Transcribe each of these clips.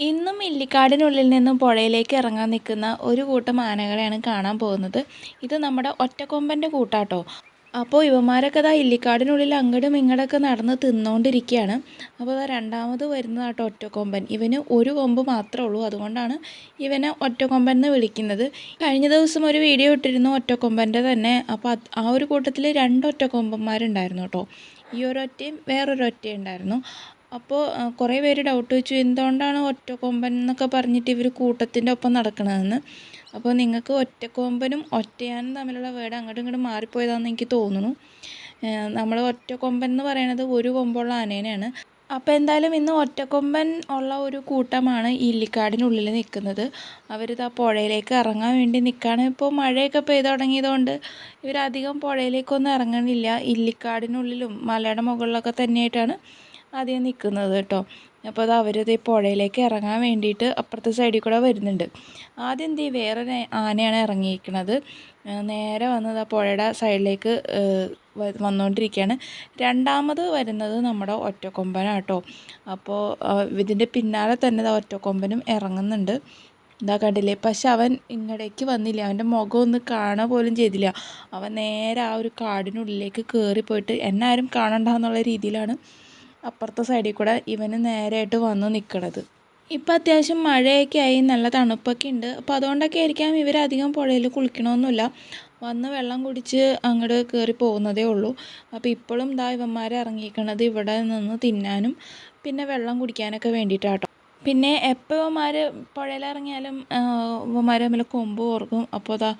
ഇന്നും ഇല്ലിക്കാടിനുള്ളിൽ നിന്നും പുഴയിലേക്ക് ഇറങ്ങാൻ നിൽക്കുന്ന ഒരു കൂട്ടം ആനകളെയാണ് കാണാൻ പോകുന്നത്. ഇത് നമ്മുടെ ഒറ്റക്കൊമ്പന്റെ കൂട്ടാട്ടോ. അപ്പോൾ ഇവന്മാരൊക്കെ ഇതാ ഇല്ലിക്കാടിനുള്ളിൽ അങ്ങടും ഇങ്ങടൊക്കെ നടന്ന് തിന്നുകൊണ്ടിരിക്കുകയാണ് അപ്പോൾ ഇതാ രണ്ടാമത് വരുന്നതാട്ടോ ഒറ്റക്കൊമ്പൻ. ഇവന് ഒരു കൊമ്പ് മാത്രമേ ഉള്ളൂ. അതുകൊണ്ടാണ് ഇവനെ ഒറ്റക്കൊമ്പൻ എന്ന് വിളിക്കുന്നത്. കഴിഞ്ഞ ദിവസം ഒരു വീഡിയോ ഇട്ടിരുന്നു ഒറ്റക്കൊമ്പന്റെ തന്നെ. അപ്പോൾ ആ ഒരു കൂട്ടത്തിൽ രണ്ട് ഒറ്റക്കൊമ്പന്മാരുണ്ടായിരുന്നു കേട്ടോ. ഈ ഒരൊറ്റയും വേറൊരൊറ്റയും ഉണ്ടായിരുന്നു അപ്പോൾ കുറേ പേര് ഡൗട്ട് വെച്ചു എന്തുകൊണ്ടാണ് ഒറ്റക്കൊമ്പൻ എന്നൊക്കെ പറഞ്ഞിട്ട് ഇവർ കൂട്ടത്തിന്റെ ഒപ്പം നടക്കണതെന്ന്? അപ്പോൾ നിങ്ങൾക്ക് ഒറ്റക്കൊമ്പനും ഒറ്റയാനും തമ്മിലുള്ള വേർഡ് അങ്ങോട്ടും ഇങ്ങോട്ടും മാറിപ്പോയതാണെന്ന് എനിക്ക് തോന്നുന്നു. നമ്മൾ ഒറ്റക്കൊമ്പൻ എന്ന് പറയുന്നത് ഒരു കൊമ്പുള്ള ആനേനെയാണ്. അപ്പോൾ എന്തായാലും ഇന്ന് ഒറ്റക്കൊമ്പൻ ഉള്ള ഒരു കൂട്ടമാണ് ഇല്ലിക്കാടിനുള്ളിൽ നിൽക്കുന്നത് അവരിത് ആ പുഴയിലേക്ക് ഇറങ്ങാൻ വേണ്ടി നിൽക്കുകയാണ് ഇപ്പോൾ മഴയൊക്കെ പെയ്തു തുടങ്ങിയതുകൊണ്ട് ഇവരധികം പുഴയിലേക്കൊന്നും ഇറങ്ങണില്ല. ഇല്ലിക്കാടിനുള്ളിലും മലയുടെ മുകളിലൊക്കെ തന്നെയായിട്ടാണ് ആദ്യം നിൽക്കുന്നത് കേട്ടോ. അപ്പോൾ അത് അവരത് പുഴയിലേക്ക് ഇറങ്ങാൻ വേണ്ടിയിട്ട് അപ്പുറത്തെ സൈഡിൽ കൂടെ വരുന്നുണ്ട്. ആദ്യം എന്ത് വേറെ ആനയാണ് ഇറങ്ങിയിരിക്കുന്നത് നേരെ വന്നത് ആ പുഴയുടെ സൈഡിലേക്ക് വന്നുകൊണ്ടിരിക്കുകയാണ് രണ്ടാമത് വരുന്നത് നമ്മുടെ ഒറ്റക്കൊമ്പനാണ് കേട്ടോ. അപ്പോൾ ഇതിന്റെ പിന്നാലെ തന്നെ ഒറ്റക്കൊമ്പനും ഇറങ്ങുന്നുണ്ട്. എന്താ കണ്ടില്ലേ? പക്ഷെ അവൻ ഇങ്ങടേക്ക് വന്നില്ല. അവന്റെ മുഖം ഒന്ന് കാണുക പോലും ചെയ്തില്ല. അവൻ നേരെ ആ ഒരു കാടിനുള്ളിലേക്ക് കയറിപ്പോയിട്ട് എന്നെ ആരും കാണണ്ട രീതിയിലാണ് അപ്പുറത്തെ സൈഡിൽ കൂടെ ഇവന് നേരെയായിട്ട് വന്ന് നിൽക്കണത് ഇപ്പം അത്യാവശ്യം മഴയൊക്കെ ആയി നല്ല തണുപ്പൊക്കെ ഉണ്ട്. അപ്പോൾ അതുകൊണ്ടൊക്കെ ആയിരിക്കാം ഇവരധികം പുഴയിൽ കുളിക്കണമൊന്നുമില്ല. വന്ന് വെള്ളം കുടിച്ച് അങ്ങോട്ട് കയറി പോകുന്നതേ ഉള്ളൂ. അപ്പോൾ ഇപ്പോഴും ദാ ഇവന്മാർ ഇറങ്ങിയിരിക്കണത് ഇവിടെ നിന്ന് തിന്നാനും പിന്നെ വെള്ളം കുടിക്കാനൊക്കെ വേണ്ടിയിട്ടാട്ടോ. പിന്നെ എപ്പോൾ ഇവന്മാർ പുഴയിലിറങ്ങിയാലും ഇവന്മാർ തമ്മിൽ കൊമ്പ് കോർക്കും. അപ്പോൾ അതാ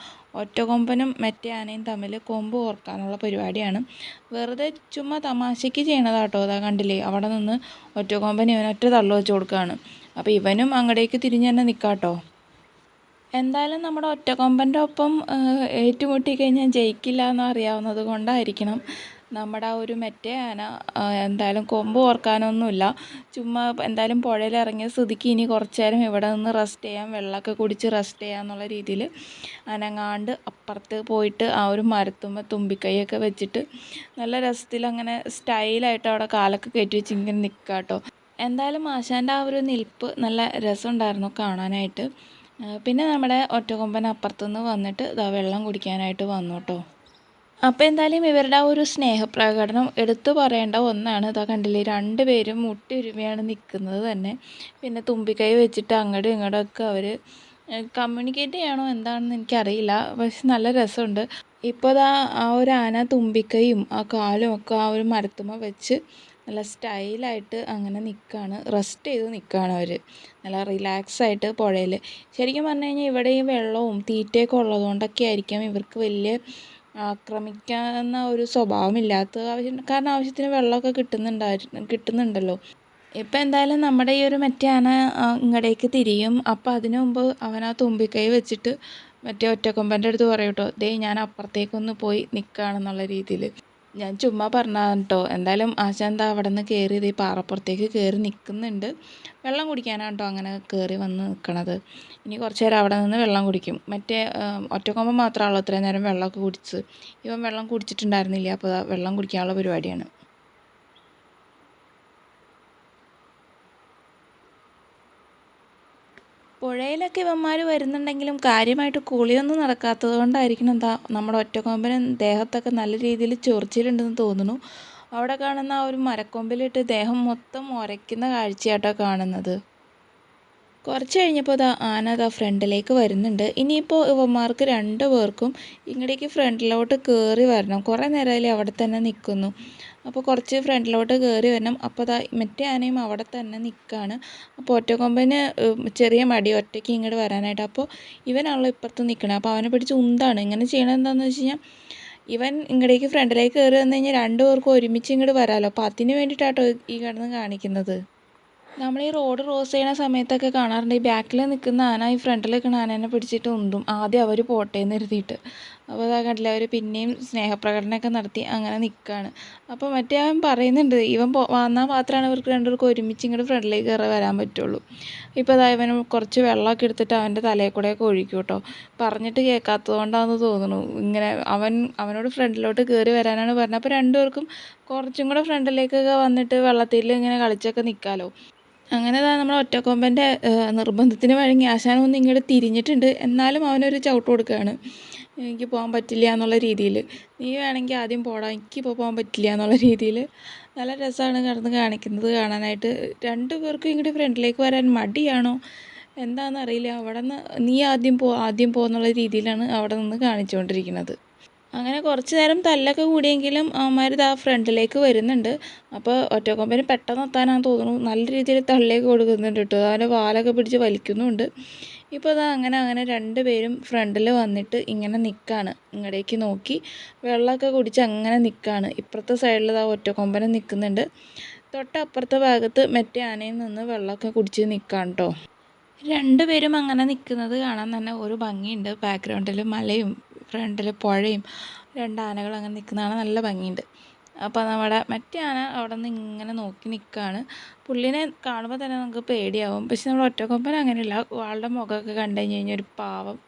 ഒറ്റ കൊമ്പനും മറ്റേ ആനയും തമ്മിൽ കൊമ്പ് കോർക്കാനുള്ള പരിപാടിയാണ്. വെറുതെ ചുമ്മാ തമാശയ്ക്ക് ചെയ്യണതാട്ടോ അതാ കണ്ടില്ലേ? അവിടെ നിന്ന് ഒറ്റ കൊമ്പൻ ഇവനൊറ്റ തള്ളു വെച്ച് കൊടുക്കുകയാണ് അപ്പോൾ ഇവനും അങ്ങടേക്ക് തിരിഞ്ഞ് തന്നെ നിൽക്കാട്ടോ എന്തായാലും നമ്മുടെ ഒറ്റക്കൊമ്പന്റെ ഒപ്പം ഏറ്റുമുട്ടി കഴിഞ്ഞാൽ ജയിക്കില്ല എന്ന് അറിയാവുന്നത് കൊണ്ടായിരിക്കണം. നമ്മുടെ ആ ഒരു മറ്റേ ആന എന്തായാലും കൊമ്പ് ഓർക്കാനൊന്നുമില്ല. ചുമ്മാ എന്തായാലും പുഴയിൽ ഇറങ്ങിയ സ്ഥിതിക്ക് ഇനി കുറച്ച് നേരം ഇവിടെ നിന്ന് റെസ്റ്റ് ചെയ്യാം വെള്ളമൊക്കെ കുടിച്ച് റെസ്റ്റ് ചെയ്യാം എന്നുള്ള രീതിയിൽ അനങ്ങാണ്ട് അപ്പുറത്ത് പോയിട്ട് ആ ഒരു മരത്തുമ്മ തുമ്പിക്കൈയൊക്കെ വെച്ചിട്ട് നല്ല രസത്തിൽ അങ്ങനെ സ്റ്റൈലായിട്ട് അവിടെ കാലൊക്കെ കയറ്റി വെച്ച് ഇങ്ങനെ നിൽക്കുക കേട്ടോ. എന്തായാലും ആശാന്റെ ആ ഒരു നിൽപ്പ് നല്ല രസമുണ്ടായിരുന്നു കാണാനായിട്ട്. പിന്നെ നമ്മുടെ ഒറ്റക്കൊമ്പൻ അപ്പുറത്തുനിന്ന് വന്നിട്ട് ഇതാ വെള്ളം കുടിക്കാനായിട്ട് വന്നു കേട്ടോ. അപ്പോൾ എന്തായാലും ഇവരുടെ ആ ഒരു സ്നേഹപ്രകടനം എടുത്തു പറയേണ്ട ഒന്നാണ്. ഇതാ കണ്ടില്ലേ രണ്ട് പേരും മുട്ടിരുമയാണ് നിൽക്കുന്നത് തന്നെ. പിന്നെ തുമ്പിക്കൈ വെച്ചിട്ട് അങ്ങോട്ടും ഇങ്ങോട്ടും ഒക്കെ അവർ കമ്മ്യൂണിക്കേറ്റ് ചെയ്യണോ എന്താണെന്ന് എനിക്കറിയില്ല. പക്ഷെ നല്ല രസമുണ്ട്. ഇപ്പോൾ ഇതാ ആ ഒരു ആന തുമ്പിക്കൈയും ആ കാലും ഒക്കെ ആ ഒരു മരത്തുമ്മ വെച്ച് നല്ല സ്റ്റൈലായിട്ട് അങ്ങനെ നിൽക്കുകയാണ് റെസ്റ്റ് ചെയ്ത് നിൽക്കുകയാണ് അവർ നല്ല റിലാക്സ് ആയിട്ട് പുഴയിൽ ശരിക്കും പറഞ്ഞു കഴിഞ്ഞാൽ ഇവിടെ ഈ വെള്ളവും തീറ്റയൊക്കെ ഉള്ളതുകൊണ്ടൊക്കെ ആയിരിക്കാം ഇവർക്ക് വലിയ ആക്രമിക്കാവുന്ന ഒരു സ്വഭാവമില്ലാത്ത ആവശ്യം കാരണം ആവശ്യത്തിന് വെള്ളമൊക്കെ കിട്ടുന്നുണ്ടായിരുന്നു കിട്ടുന്നുണ്ടല്ലോ. ഇപ്പം എന്തായാലും നമ്മുടെ ഈ ഒരു മറ്റേ ആന ഇങ്ങടേക്ക് തിരിയും. അപ്പം അതിനു മുമ്പ് അവൻ ആ തുമ്പിക്കൈ വെച്ചിട്ട് മറ്റേ ഒറ്റക്കൊമ്പന്റെ അടുത്ത് പറയും കേട്ടോ ദേ ഞാൻ അപ്പുറത്തേക്കൊന്ന് പോയി നിൽക്കുകയാണെന്നുള്ള രീതിയിൽ. ഞാൻ ചുമ്മാ പറഞ്ഞതാണ് കേട്ടോ എന്തായാലും ആശാന്ത അവിടെ നിന്ന് കയറി ഈ പാറപ്പുറത്തേക്ക് കയറി നിൽക്കുന്നുണ്ട് വെള്ളം കുടിക്കാനാണ് കേട്ടോ അങ്ങനെ കയറി വന്ന് നിൽക്കണത് ഇനി കുറച്ച് നേരം അവിടെ നിന്ന് വെള്ളം കുടിക്കും. മറ്റേ ഒറ്റക്കൊമ്പൻ മാത്രമാണല്ലോ ഇത്രയും നേരം വെള്ളമൊക്കെ കുടിച്ച്. ഇവൻ വെള്ളം കുടിച്ചിട്ടുണ്ടായിരുന്നില്ല. അപ്പോൾ വെള്ളം കുടിക്കാനുള്ള പരിപാടിയാണ്. പുഴയിലൊക്കെ ഇവന്മാർ വരുന്നുണ്ടെങ്കിലും കാര്യമായിട്ട് കുളിയൊന്നും നടക്കാത്തത് കൊണ്ടായിരിക്കണം എന്താ നമ്മുടെ ഒറ്റക്കൊമ്പനും ദേഹത്തൊക്കെ നല്ല രീതിയിൽ ചൊറിച്ചിലുണ്ടെന്ന് തോന്നുന്നു. അവിടെ കാണുന്ന ആ ഒരു മരക്കൊമ്പിലിട്ട് ദേഹം മൊത്തം ഉരയ്ക്കുന്ന കാഴ്ചയാട്ടോ കാണുന്നത്. കുറച്ച് കഴിഞ്ഞപ്പോൾ അത് ആന അതാ ഫ്രണ്ടിലേക്ക് വരുന്നുണ്ട്. ഇനിയിപ്പോൾ ഇവന്മാർക്ക് രണ്ട് പേർക്കും ഇങ്ങടേക്ക് ഫ്രണ്ടിലോട്ട് കയറി വരണം. കുറേ നേരമായാലും അവിടെ തന്നെ നിൽക്കുന്നു അപ്പോൾ കുറച്ച് ഫ്രണ്ടിലോട്ട് കയറി വരണം. അപ്പോൾ അതാ മറ്റേ ആനയും അവിടെ തന്നെ നിൽക്കുകയാണ് അപ്പോൾ ഒറ്റക്കൊമ്പന് ചെറിയ മടി ഒറ്റയ്ക്ക് ഇങ്ങോട്ട് വരാനായിട്ട്. അപ്പോൾ ഇവനാണല്ലോ ഇപ്പുറത്ത് നിൽക്കണത് അപ്പോൾ അവനെ പിടിച്ച് ഉന്താണ്. ഇങ്ങനെ ചെയ്യണത് എന്താണെന്ന് വെച്ച് കഴിഞ്ഞാൽ ഇവൻ ഇങ്ങടേക്ക് ഫ്രണ്ടിലേക്ക് കയറി വന്നു കഴിഞ്ഞാൽ രണ്ടു പേർക്കും ഒരുമിച്ച് ഇങ്ങോട്ട് വരാമല്ലോ അപ്പോൾ അതിന് വേണ്ടിയിട്ടാട്ടോ ഈ കിടന്ന് കാണിക്കുന്നത്. നമ്മൾ ഈ റോഡ് ക്രോസ് ചെയ്യണ സമയത്തൊക്കെ കാണാറുണ്ട്. ഈ ബാക്കിൽ നിൽക്കുന്ന ആന ഈ ഫ്രണ്ടിൽ നിൽക്കുന്ന ആനേനെ പിടിച്ചിട്ട് ഉന്തും. ആദ്യം അവർ പോട്ടെ എന്ന് എഴുതിയിട്ട് അപ്പോൾ അതാ കണ്ടില്ല അവർ പിന്നെയും സ്നേഹപ്രകടനമൊക്കെ നടത്തി അങ്ങനെ നിൽക്കുകയാണ് അപ്പോൾ മറ്റേ അവൻ പറയുന്നുണ്ട് ഇവൻ വന്നാൽ മാത്രമാണ് ഇവർക്ക് രണ്ടുപേർക്കും ഒരുമിച്ച് ഇങ്ങോട്ട് ഫ്രണ്ടിലേക്ക് കയറി വരാൻ പറ്റുള്ളൂ. ഇപ്പോൾ അതാ അവന് കുറച്ച് വെള്ളമൊക്കെ എടുത്തിട്ട് അവന്റെ തലയിൽ കൂടെയൊക്കെ ഒഴിക്കും കേട്ടോ. പറഞ്ഞിട്ട് കേൾക്കാത്തത് കൊണ്ടാണെന്ന് തോന്നുന്നു. ഇങ്ങനെ അവൻ അവനോട് ഫ്രണ്ടിലോട്ട് കയറി വരാനാണ് പറഞ്ഞത്. അപ്പോൾ രണ്ടുപേർക്കും കുറച്ചും കൂടെ ഫ്രണ്ടിലേക്കൊക്കെ വന്നിട്ട് വെള്ളത്തിൽ ഇങ്ങനെ കളിച്ചൊക്കെ നിൽക്കാമല്ലോ അങ്ങനെ ദാ നമ്മുടെ ഒറ്റക്കൊമ്പന്റെ നിർബന്ധത്തിന് വഴങ്ങി ആശാൻ ഒന്ന് ഇങ്ങോട്ട് തിരിഞ്ഞിട്ടുണ്ട്. എന്നാലും അവനൊരു ചവിട്ട് കൊടുക്കുകയാണ് എനിക്ക് പോകാൻ പറ്റില്ല എന്നുള്ള രീതിയിൽ നീ വേണമെങ്കിൽ ആദ്യം പോടാം. എനിക്കിപ്പോൾ പോകാൻ പറ്റില്ല എന്നുള്ള രീതിയിൽ നല്ല രസമാണ് കിടന്ന് കാണിക്കുന്നത് കാണാനായിട്ട്. രണ്ടു പേർക്കും ഇങ്ങോട്ട് ഫ്രണ്ടിലേക്ക് വരാൻ മടിയാണോ? എന്താണെന്ന് അറിയില്ല അവിടെ നിന്ന് നീ ആദ്യം പോ ആദ്യം പോകുന്നുള്ള രീതിയിലാണ് അവിടെ നിന്ന് കാണിച്ചുകൊണ്ടിരിക്കുന്നത് അങ്ങനെ കുറച്ച് നേരം തല്ലൊക്കെ കൂടിയെങ്കിലും അവന്മാർ ആ ഫ്രണ്ടിലേക്ക് വരുന്നുണ്ട്. അപ്പോൾ ഒറ്റക്കൊമ്പന് പെട്ടെന്ന് എത്താനാന്ന് തോന്നുന്നു. നല്ല രീതിയിൽ തള്ളിയൊക്കെ കൊടുക്കുന്നുണ്ട് കേട്ടോ. അവന്റെ വാലൊക്കെ പിടിച്ച് വലിക്കുന്നുമുണ്ട് ഇപ്പോൾ അതാ അങ്ങനെ അങ്ങനെ രണ്ട് പേരും ഫ്രണ്ടിൽ വന്നിട്ട് ഇങ്ങനെ നിൽക്കുകയാണ് ഇങ്ങടേക്ക് നോക്കി വെള്ളമൊക്കെ കുടിച്ച് അങ്ങനെ നിൽക്കുകയാണ് ഇപ്പുറത്തെ സൈഡിൽ ആ ഒറ്റക്കൊമ്പനെ നിൽക്കുന്നുണ്ട് തൊട്ടപ്പുറത്തെ ഭാഗത്ത് മറ്റേ ആനയിൽ നിന്ന് വെള്ളമൊക്കെ കുടിച്ച് നിൽക്കുകയാണ് കേട്ടോ. രണ്ടുപേരും അങ്ങനെ നിൽക്കുന്നത് കാണാൻ തന്നെ ഒരു ഭംഗിയുണ്ട്. ബാക്ക്ഗ്രൗണ്ടിൽ മലയും ഫ്രണ്ടിൽ പുഴയും രണ്ട് ആനകൾ അങ്ങനെ നിൽക്കുന്നതാണ് നല്ല ഭംഗിയുണ്ട്. അപ്പോൾ നമ്മുടെ മറ്റേ ആന അവിടെ നിന്ന് ഇങ്ങനെ നോക്കി നിൽക്കുകയാണ് പുള്ളിനെ കാണുമ്പോൾ തന്നെ നമുക്ക് പേടിയാവും. പക്ഷെ നമ്മൾ ഒറ്റക്കൊമ്പൻ അങ്ങനെയല്ല. ആളുടെ മുഖമൊക്കെ കണ്ടു കഴിഞ്ഞ് കഴിഞ്ഞാൽ ഒരു പാവം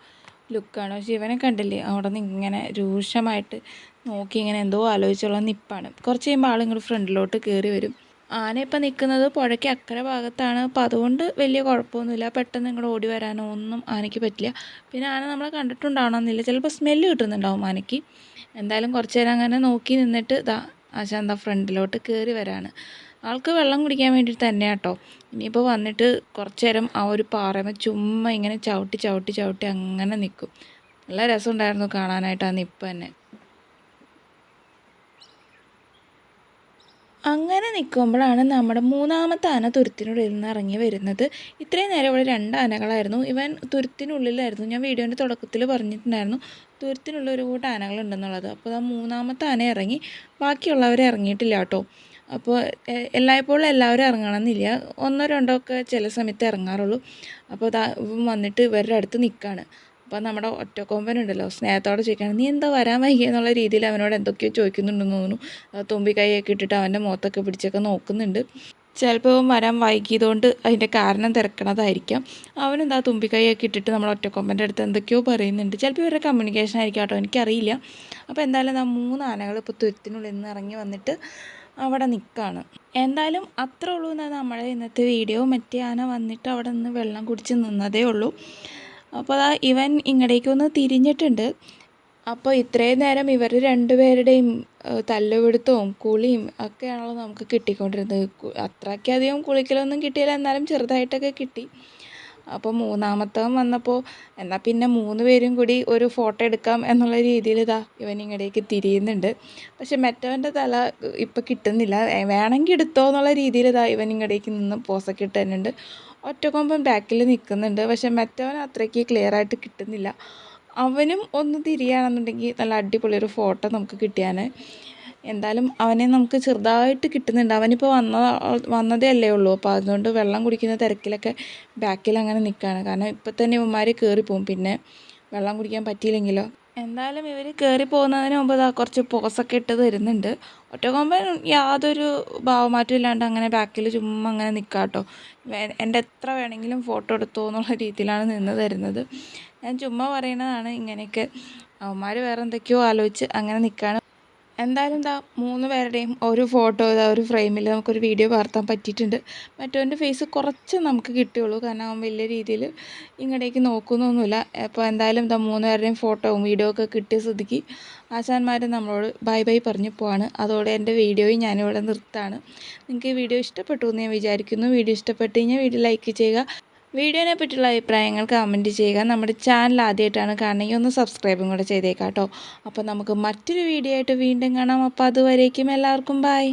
ലുക്കാണ്. പക്ഷെ ഇവനെ കണ്ടില്ലേ? അവിടെ നിന്ന് ഇങ്ങനെ രൂക്ഷമായിട്ട് നോക്കി ഇങ്ങനെ എന്തോ ആലോചിച്ചുള്ള നിപ്പാണ്. കുറച്ച് കഴിയുമ്പോൾ ആളിങ്ങോട്ട് ഫ്രണ്ടിലോട്ട് കയറി വരും. ആന ഇപ്പം നിൽക്കുന്നത് പുഴയ്ക്ക് അക്കരെ ഭാഗത്താണ്. അപ്പം അതുകൊണ്ട് വലിയ കുഴപ്പമൊന്നുമില്ല. പെട്ടെന്ന് ഇങ്ങോട്ട് ഓടി വരാനോ ഒന്നും ആനയ്ക്ക് പറ്റില്ല. പിന്നെ ആന നമ്മളെ കണ്ടിട്ടുണ്ടാവണമെന്നില്ല. ചിലപ്പോൾ സ്മെല്ല് കിട്ടുന്നുണ്ടാവും ആനയ്ക്ക്. എന്തായാലും കുറച്ച് നേരം അങ്ങനെ നോക്കി നിന്നിട്ട് ഇതാ ആശാന്ത ഫ്രണ്ടിലോട്ട് കയറി വരാണ്. ആൾക്ക് വെള്ളം കുടിക്കാൻ വേണ്ടിയിട്ട് തന്നെയാണ് കേട്ടോ ഇനിയിപ്പോൾ വന്നിട്ട് കുറച്ച് നേരം ആ ഒരു പാറമ ചുമ്മാ ഇങ്ങനെ ചവിട്ടി ചവിട്ടി ചവിട്ടി അങ്ങനെ നിൽക്കും. നല്ല രസമുണ്ടായിരുന്നു കാണാനായിട്ട് ആ നിപ്പ് തന്നെ. അങ്ങനെ നിൽക്കുമ്പോഴാണ് നമ്മുടെ മൂന്നാമത്തെ ആന തുരുത്തിനുള്ളിൽ നിന്ന് ഇറങ്ങി വരുന്നത്. ഇത്രയും നേരം ഇവിടെ രണ്ട് ആനകളായിരുന്നു. ഇവൻ തുരുത്തിനുള്ളിലായിരുന്നു. ഞാൻ വീഡിയോന്റെ തുടക്കത്തിൽ പറഞ്ഞിട്ടുണ്ടായിരുന്നു. തുരുത്തിനുള്ളിൽ ഒരു കൂട്ടം ആനകളുണ്ടെന്നുള്ളത് അപ്പോൾ ആ മൂന്നാമത്തെ ആന ഇറങ്ങി. ബാക്കിയുള്ളവർ ഇറങ്ങിയിട്ടില്ല കേട്ടോ. അപ്പോൾ എല്ലായ്പ്പോഴും എല്ലാവരും ഇറങ്ങണമെന്നില്ല. ഒന്നോ രണ്ടോ ഒക്കെ ചില സമയത്ത് ഇറങ്ങാറുള്ളൂ. അപ്പോൾ അതാ വന്നിട്ട് ഇവരുടെ അടുത്ത് നിൽക്കുകയാണ് അപ്പോൾ നമ്മുടെ ഒറ്റക്കൊമ്പനുണ്ടല്ലോ സ്നേഹത്തോടെ ചോദിക്കുകയാണ് നീ എന്താ വരാൻ വൈകി? എന്നുള്ള രീതിയിൽ അവനോട് എന്തൊക്കെയോ ചോദിക്കുന്നുണ്ടെന്ന് തോന്നുന്നു. തുമ്പി കൈയൊക്കെ ഇട്ടിട്ട് അവന്റെ മുഖത്തൊക്കെ പിടിച്ചൊക്കെ നോക്കുന്നുണ്ട്. ചിലപ്പോൾ വരാൻ വൈകിയതുകൊണ്ട് അതിന്റെ കാരണം തിരക്കണതായിരിക്കാം. അവനെന്താ തുമ്പിക്കൈയൊക്കെ ഇട്ടിട്ട് നമ്മൾ ഒറ്റക്കൊമ്പന്റെ അടുത്ത് എന്തൊക്കെയോ പറയുന്നുണ്ട്. ചിലപ്പോൾ ഇവരുടെ കമ്മ്യൂണിക്കേഷൻ ആയിരിക്കും കേട്ടോ എനിക്കറിയില്ല. അപ്പോൾ എന്തായാലും ആ മൂന്ന് ആനകൾ ഇപ്പോൾ തുരുത്തിനുള്ളിൽ നിന്ന് ഇറങ്ങി വന്നിട്ട് അവിടെ നിൽക്കുകയാണ്. എന്തായാലും അത്രേ ഉള്ളൂ എന്നാൽ നമ്മുടെ ഇന്നത്തെ വീഡിയോ മറ്റേ ആന വന്നിട്ട് അവിടെ നിന്ന് വെള്ളം കുടിച്ച് നിന്നതേ ഉള്ളൂ. അപ്പോൾ ഇവൻ ഇങ്ങടേക്കൊന്ന് തിരിഞ്ഞിട്ടുണ്ട്. അപ്പോൾ ഇത്രയും നേരം ഇവർ രണ്ടുപേരുടെയും തല്ലുപിടുത്തവും കുളിയും ഒക്കെയാണല്ലോ നമുക്ക് കിട്ടിക്കൊണ്ടിരുന്നത്. അത്രയ്ക്കധികം കുളിക്കലൊന്നും കിട്ടിയില്ല. എന്നാലും ചെറുതായിട്ടൊക്കെ കിട്ടി. അപ്പോൾ മൂന്നാമത്തവൻ വന്നപ്പോൾ എന്നാൽ പിന്നെ മൂന്ന് പേരും കൂടി ഒരു ഫോട്ടോ എടുക്കാം എന്നുള്ള രീതിയിൽ ഇതാ ഇവൻ ഇങ്ങടേക്ക് തിരിയുന്നുണ്ട്. പക്ഷെ മറ്റവന്റെ തല ഇപ്പം കിട്ടുന്നില്ല. വേണമെങ്കിൽ എടുത്തോ എന്നുള്ള രീതിയിൽ ഇതാ ഇവൻ ഇങ്ങടേക്ക് നിന്ന് പോസൊക്കെ ഇട്ട് തന്നെയുണ്ട് ഒറ്റക്കൊമ്പൻ ബാക്കിൽ നിൽക്കുന്നുണ്ട് പക്ഷെ മറ്റവൻ അത്രയ്ക്ക് ക്ലിയർ ആയിട്ട് കിട്ടുന്നില്ല. അവനും ഒന്ന് തിരിയുകയാണെന്നുണ്ടെങ്കിൽ നല്ല അടിപൊളി ഒരു ഫോട്ടോ നമുക്ക് കിട്ടിയാൽ എന്തായാലും അവനെ നമുക്ക് ചെറുതായിട്ട് കിട്ടുന്നുണ്ട്. അവനിപ്പോൾ വന്ന വന്നതേ അല്ലേ ഉള്ളൂ. അപ്പോൾ അതുകൊണ്ട് വെള്ളം കുടിക്കുന്ന തിരക്കിലൊക്കെ ബാക്കിൽ അങ്ങനെ നിൽക്കുകയാണ് കാരണം ഇപ്പം തന്നെ ഇവന്മാർ കയറിപ്പോവും പിന്നെ വെള്ളം കുടിക്കാൻ പറ്റിയില്ലെങ്കിലോ? എന്തായാലും ഇവർ കയറി പോകുന്നതിന് മുമ്പ് ഇതാ കുറച്ച് പോസൊക്കെ ഇട്ട് തരുന്നുണ്ട്. ഒറ്റക്കൊമ്പൻ യാതൊരു ഭാവമാറ്റം ഇല്ലാണ്ട് അങ്ങനെ ബാക്കിൽ ചുമ്മാ അങ്ങനെ നിൽക്കുക കേട്ടോ എന്റെ എത്ര വേണമെങ്കിലും ഫോട്ടോ എടുത്തോ എന്നുള്ള രീതിയിലാണ് നിന്ന് തരുന്നത്. ഞാൻ ചുമ്മാ പറയുന്നതാണ് ഇങ്ങനെയൊക്കെ. അവന്മാർ വേറെ എന്തൊക്കെയോ ആലോചിച്ച് അങ്ങനെ നിൽക്കുകയാണ് എന്തായാലും എന്താ മൂന്ന് പേരുടെയും ഒരു ഫോട്ടോ ഇതാ ഒരു ഫ്രെയിമിൽ നമുക്കൊരു വീഡിയോ പകർത്താൻ പറ്റിയിട്ടുണ്ട്. മറ്റവന്റെ ഫേസ് കുറച്ച് നമുക്ക് കിട്ടുകയുള്ളൂ. കാരണം അവൻ വലിയ രീതിയിൽ ഇങ്ങടേക്ക് നോക്കുന്നൊന്നുമില്ല. അപ്പോൾ എന്തായാലും എന്താ മൂന്ന് പേരുടെയും ഫോട്ടോവും വീഡിയോ ഒക്കെ കിട്ടിയ സ്ഥിതിക്ക് ആശാന്മാർ നമ്മളോട് ബൈ ബൈ പറഞ്ഞു പോവാണ്. അതോടെ എന്റെ വീഡിയോയും ഞാനിവിടെ നിർത്താണ് നിങ്ങൾക്ക് ഈ വീഡിയോ ഇഷ്ടപ്പെട്ടു എന്ന് ഞാൻ വിചാരിക്കുന്നു. വീഡിയോ ഇഷ്ടപ്പെട്ട് കഴിഞ്ഞാൽ വീഡിയോ ലൈക്ക് ചെയ്യുക. വീഡിയോനെ പറ്റിയുള്ള അഭിപ്രായങ്ങൾ കമന്റ് ചെയ്യുക. നമ്മുടെ ചാനൽ ആദ്യമായിട്ടാണ് കാണണമെങ്കിൽ ഒന്ന് സബ്സ്ക്രൈബും കൂടെ ചെയ്തേക്കാം കേട്ടോ അപ്പോൾ നമുക്ക് മറ്റൊരു വീഡിയോ ആയിട്ട് വീണ്ടും കാണാം. അപ്പോൾ അതുവരേക്കും എല്ലാവർക്കും ബൈ